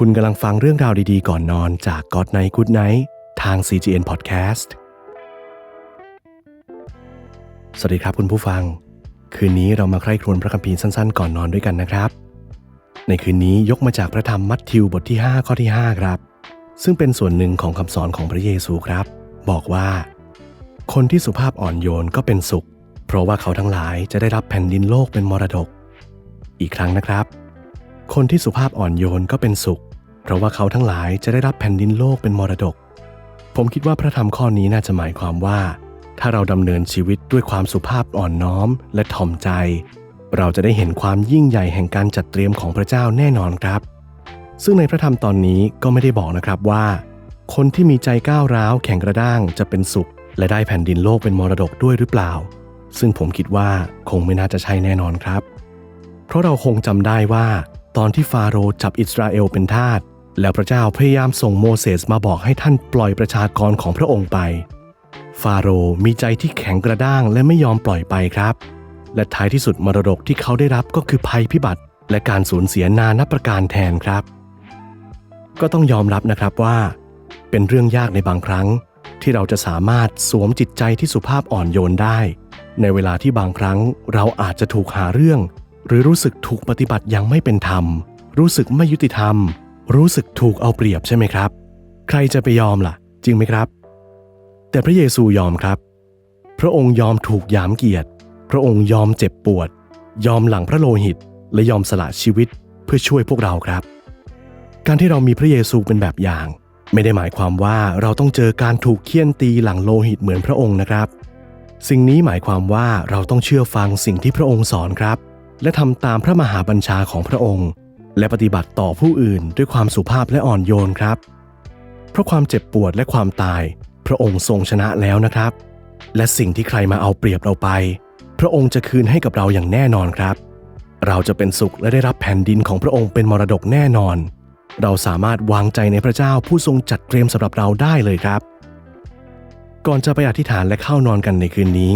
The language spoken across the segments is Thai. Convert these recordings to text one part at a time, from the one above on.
คุณกำลังฟังเรื่องราวดีๆ ก่อนนอนจาก God Night Good Night ทาง CGN Podcast สวัสดีครับคุณผู้ฟัง คืนนี้เรามาใคร่ครวญพระคัมภีร์สั้นๆ ก่อนนอนด้วยกันนะครับ ในคืนนี้ยกมาจากพระธรรมมัทธิวบทที่ 5 ข้อที่ 5 ครับ ซึ่งเป็นส่วนหนึ่งของคำสอนของพระเยซูครับ บอกว่า คนที่สุภาพอ่อนโยนก็เป็นสุข เพราะว่าเขาทั้งหลายจะได้รับแผ่นดินโลกเป็นมรดก อีกครั้งนะครับ คนที่สุภาพอ่อนโยนก็เป็นสุข เพราะว่าเขาทั้งหลายจะได้รับแผ่นดินโลกเป็นมรดก ผมคิดว่าพระธรรมข้อนี้น่าจะหมายความว่า ถ้าเราดำเนินชีวิตด้วยความสุภาพอ่อนน้อมและถ่อมใจ เราจะได้เห็นความยิ่งใหญ่แห่งการจัดเตรียมของพระเจ้าแน่นอนครับ ซึ่งในพระธรรมตอนนี้ก็ไม่ได้บอกนะครับว่า คนที่มีใจก้าวร้าวแข็งกระด้างจะเป็นสุข และได้แผ่นดินโลกเป็นมรดกด้วยหรือเปล่า ซึ่งผมคิดว่าคงไม่น่าจะใช่แน่นอนครับ เพราะเราคงจำได้ว่า ตอนที่ฟาโรห์จับอิสราเอลเป็นทาส แล้วพระเจ้าพยายามส่งโมเสสมาบอกให้ท่านปล่อยประชากรของพระองค์ไป ฟาโรห์มีใจที่แข็งกระด้างและไม่ยอมปล่อยไปครับ และท้ายที่สุดมรดกที่เขาได้รับก็คือภัยพิบัติ และการสูญเสียนานับประการแทนครับ ก็ต้องยอมรับนะครับว่า เป็นเรื่องยากในบางครั้ง ที่เราจะสามารถสวมจิตใจที่สุภาพอ่อนโยนได้ ในเวลาที่บางครั้งเราอาจจะถูกหาเรื่อง หรือรู้สึกถูกปฏิบัติอย่างไม่เป็นธรรม รู้สึกไม่ยุติธรรม รู้สึกถูกเอาเปรียบใช่ไหมครับ ใครจะไปยอมล่ะ จริงไหมครับ แต่พระเยซูยอมครับ พระองค์ยอมถูกยามเกียรติ พระองค์ยอมเจ็บปวด ยอมหลังพระโลหิต และยอมสละชีวิตเพื่อช่วยพวกเราครับ การที่เรามีพระเยซูเป็นแบบอย่าง ไม่ได้หมายความว่าเราต้องเจอการถูกเคี่ยนตีหลังโลหิตเหมือนพระองค์นะครับ สิ่งนี้หมายความว่าเราต้องเชื่อฟังสิ่งที่พระองค์สอนครับ และทำตามพระมหาบัญชาของพระองค์ และปฏิบัติต่อผู้อื่นด้วยความสุภาพและอ่อนโยนครับ เพราะความเจ็บปวดและความตาย พระองค์ทรงชนะแล้วนะครับ และสิ่งที่ใครมาเอาเปรียบเราไป พระองค์จะคืนให้กับเราอย่างแน่นอนครับ เราจะเป็นสุขและได้รับแผ่นดินของพระองค์เป็นมรดกแน่นอน เราสามารถวางใจในพระเจ้าผู้ทรงจัดเตรียมสำหรับเราได้เลยครับ ก่อนจะไปอธิษฐานและเข้านอนกันในคืนนี้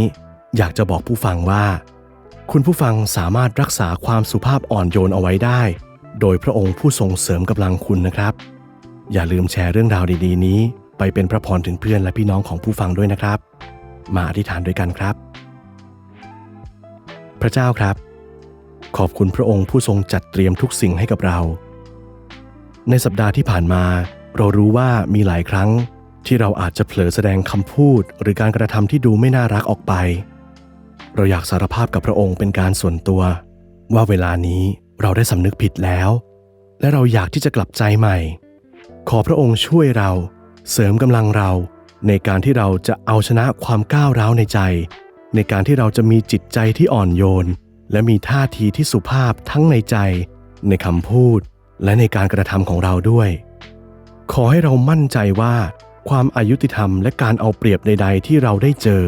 อยากจะบอกผู้ฟังว่า คุณผู้ฟังสามารถรักษาความสุภาพอ่อนโยนเอาไว้ได้ โดยพระองค์ผู้ทรงเสริมกำลังคุณนะครับ อย่าลืมแชร์เรื่องราวดีๆ นี้ ไปเป็นพระพรถึงเพื่อนและพี่น้องของผู้ฟังด้วยนะครับ มาอธิษฐานด้วยกันครับ พระเจ้าครับ ขอบคุณพระองค์ผู้ทรงจัดเตรียมทุกสิ่งให้กับเรา ในสัปดาห์ที่ผ่านมา เรารู้ว่ามีหลายครั้งที่เราอาจจะเผลอแสดงคำพูด หรือการกระทำที่ดูไม่น่ารักออกไป เราอยากสารภาพกับพระองค์เป็นการส่วนตัว ว่าเวลานี้เราได้สำนึกผิดแล้ว และเราอยากที่จะกลับใจใหม่ ขอพระองค์ช่วยเรา เสริมกำลังเรา ในการที่เราจะเอาชนะความก้าวร้าวในใจ ในการที่เราจะมีจิตใจที่อ่อนโยน และมีท่าทีที่สุภาพทั้งในใจ ในคำพูด และในการกระทำของเราด้วย ขอให้เรามั่นใจว่า ความอายุติธรรมและการเอาเปรียบใด ๆ ที่เราได้เจอ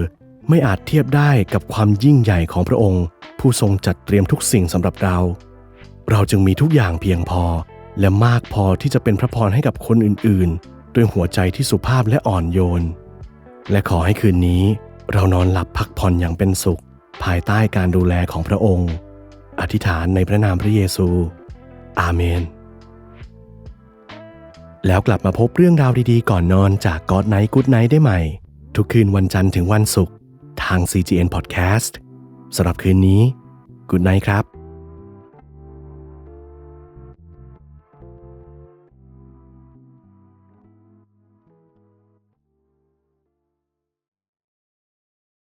ไม่อาจเทียบได้กับความยิ่งใหญ่ของพระองค์ ผู้ทรงจัดเตรียมทุกสิ่งสำหรับเรา เราจึงมีทุกอย่างเพียงพอ และมากพอที่จะเป็นพระพรให้กับคนอื่นๆ ด้วยหัวใจที่สุภาพและอ่อนโยน และขอให้คืนนี้ เรานอนหลับพักผ่อนอย่างเป็นสุข ภายใต้การดูแลของพระองค์ อธิษฐานในพระนามพระเยซู อาเมน แล้วกลับมาพบเรื่องราวดีๆ ก่อนนอนจาก God Night Good Night ได้ใหม่ ทุกคืนวันจันทร์ถึงวันศุกร์ ทาง CGN Podcast สำหรับคืนนี้ Good Night ครับ